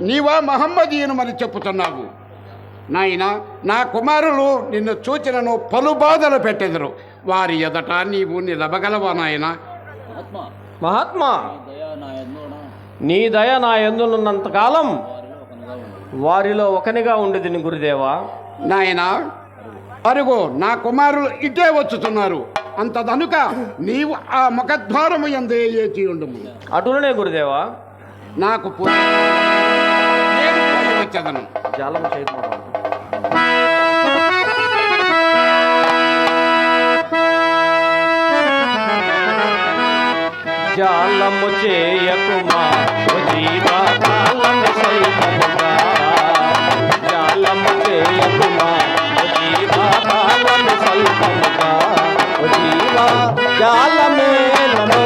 నీవా మహమ్మదీయును మరి చెప్పుతున్నావు. నాయన నా కుమారులు నిన్ను చూచినను పలు బాధలు పెట్టెదరు. వారి ఎదట నీవు నిలబగలవా నాయన? మహాత్మా. నీ దయ నా ఎందున నీ దయ నా ఎందున్నంత కాలం వారిలో ఒకనిగా ఉండేది గురుదేవా. నాయన అరుగో నా కుమారులు ఇటే వచ్చుతున్నారు. అంతదనుక నీవు ఆ ముఖద్వారము ఎందే ఏచి ఉండుము. అటులనే గురుదేవా. నాకు వచ్చేదను జాలం జాలము చేయకుమా జీవా కాలము సైతముగా. జాలము చేయకుమా జీవా కాలము సైతముగా. జీవా జాలమేలను జీవా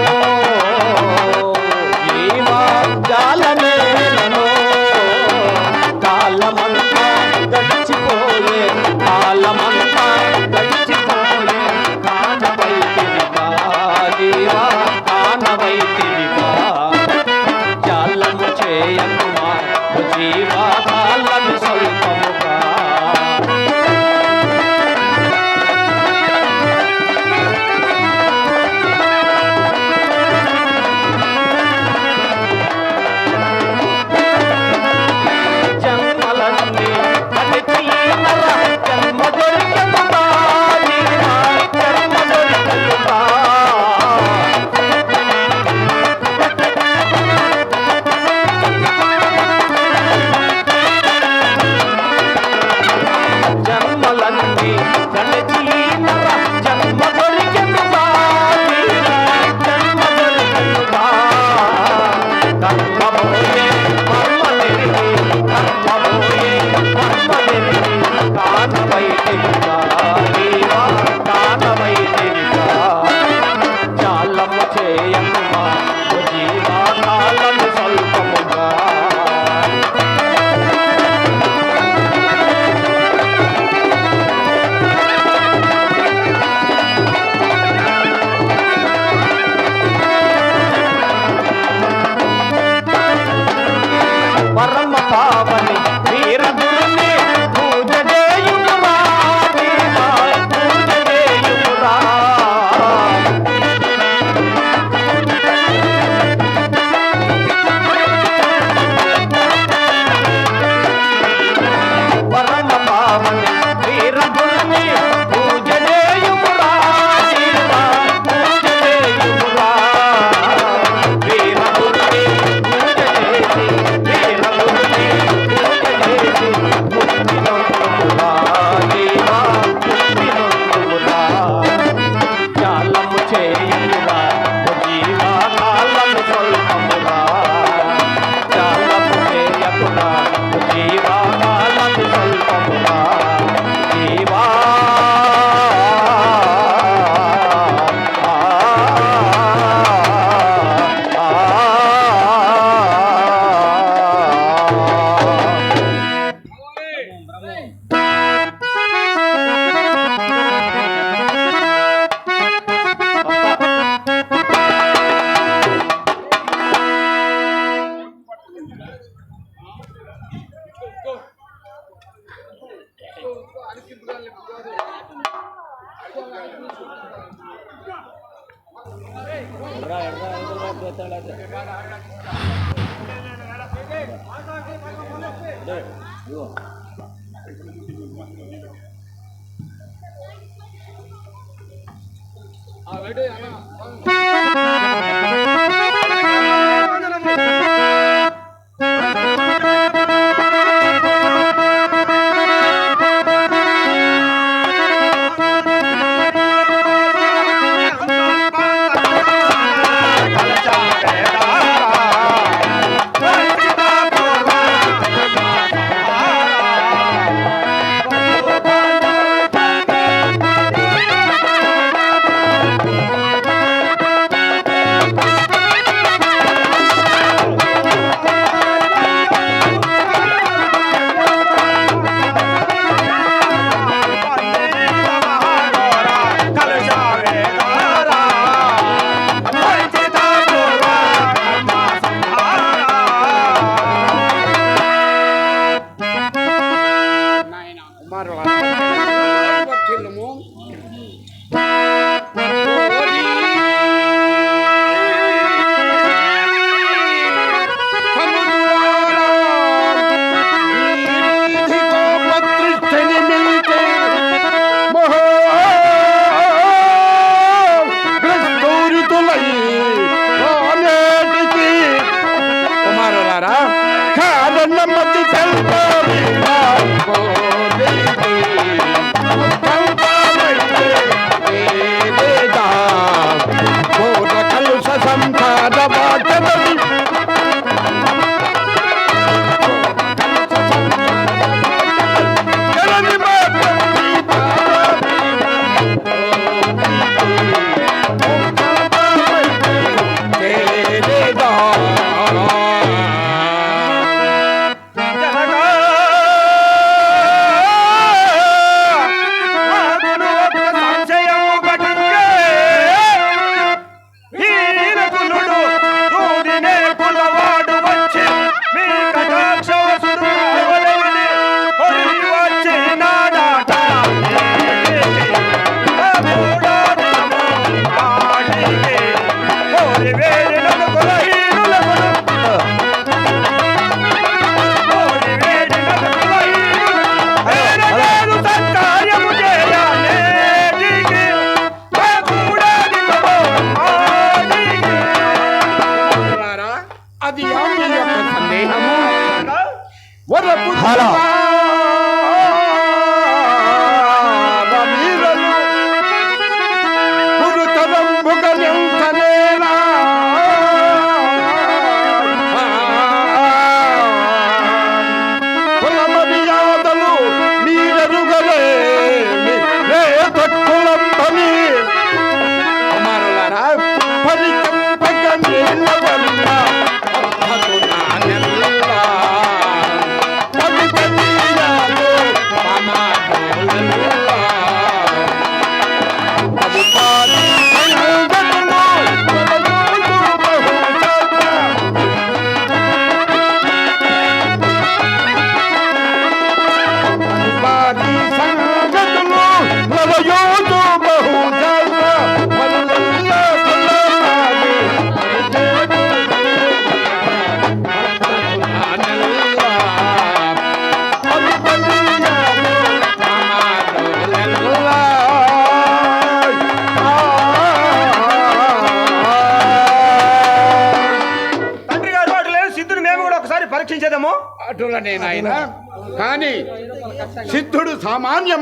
Yeah.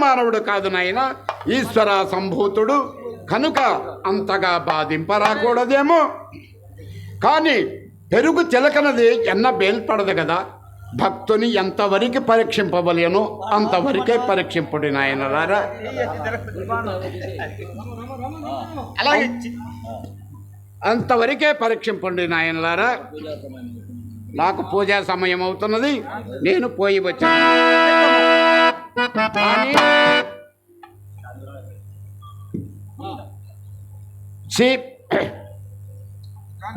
మానవుడు కాదు నాయన. ఈశ్వర సంభూతుడు కనుక అంతగా బాధింపరాకూడదేమో. కానీ పెరుగు చిలకనది ఎన్న బయల్పడదు కదా. భక్తుని ఎంతవరకు పరీక్షింపవలేను అంతవరకే పరీక్షింపుడి నాయన రారా. అంతవరకే పరీక్షింపండి నాయనలారా నాకు పూజా సమయం అవుతున్నది. నేను పోయి వచ్చాను. Sip. Kan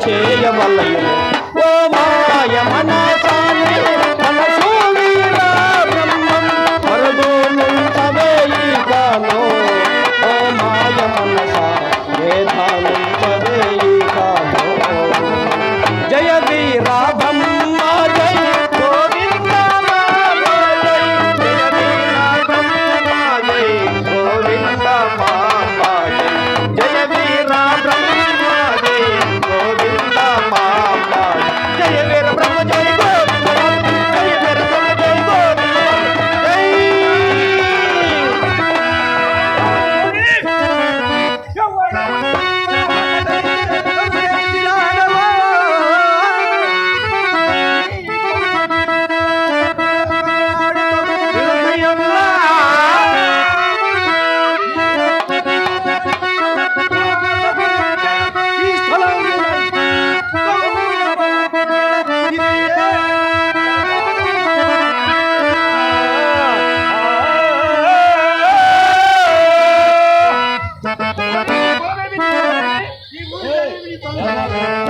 ధర్మము con gà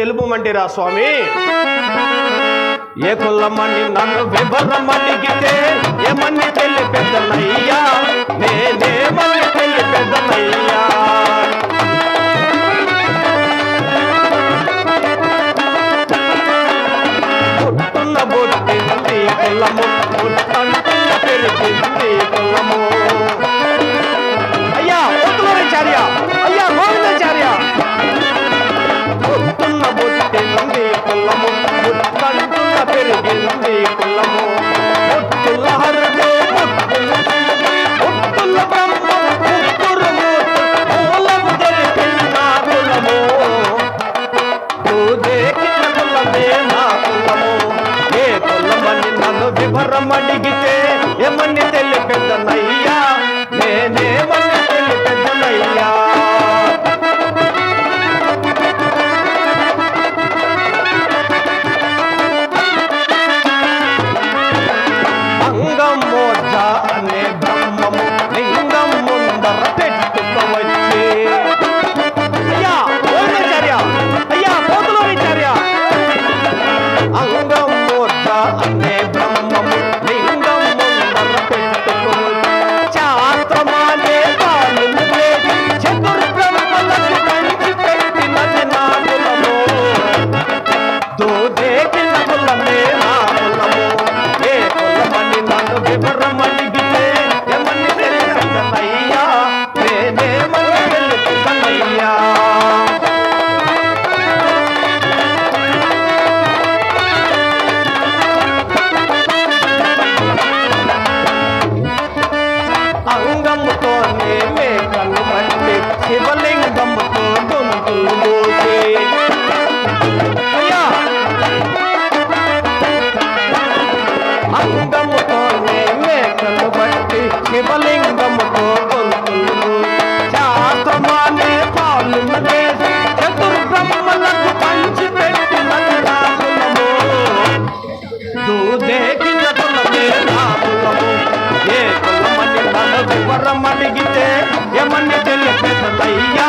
తెలుపమంటిరా స్వామి? ఏ కులమని నన్ను విభరమని గితే ఏమని పెళ్ళి పెద్దనయ్యా నేనేమని పెళ్ళి పెద్దనయ్యా పుట్టున్న బొట్టింది కులము పుట్టంటున్న పెరిగింది కులము అయ్యా ఒత్తులచార్య అయ్యా గోవిందాచార్య? கொல்ல போட்டு நம்பி கொல்ல. గుర్రం మలిగితే ఏమన్నా తెలియదు అయ్యా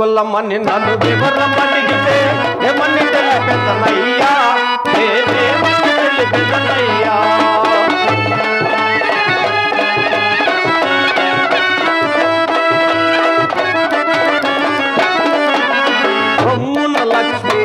కొల్లమ్మని నన్ను వివరం పడిగితే ఏమని తెల్ల పెద్దలయ్యా పెద్దనయ్యా రొమ్మున లక్ష్మీ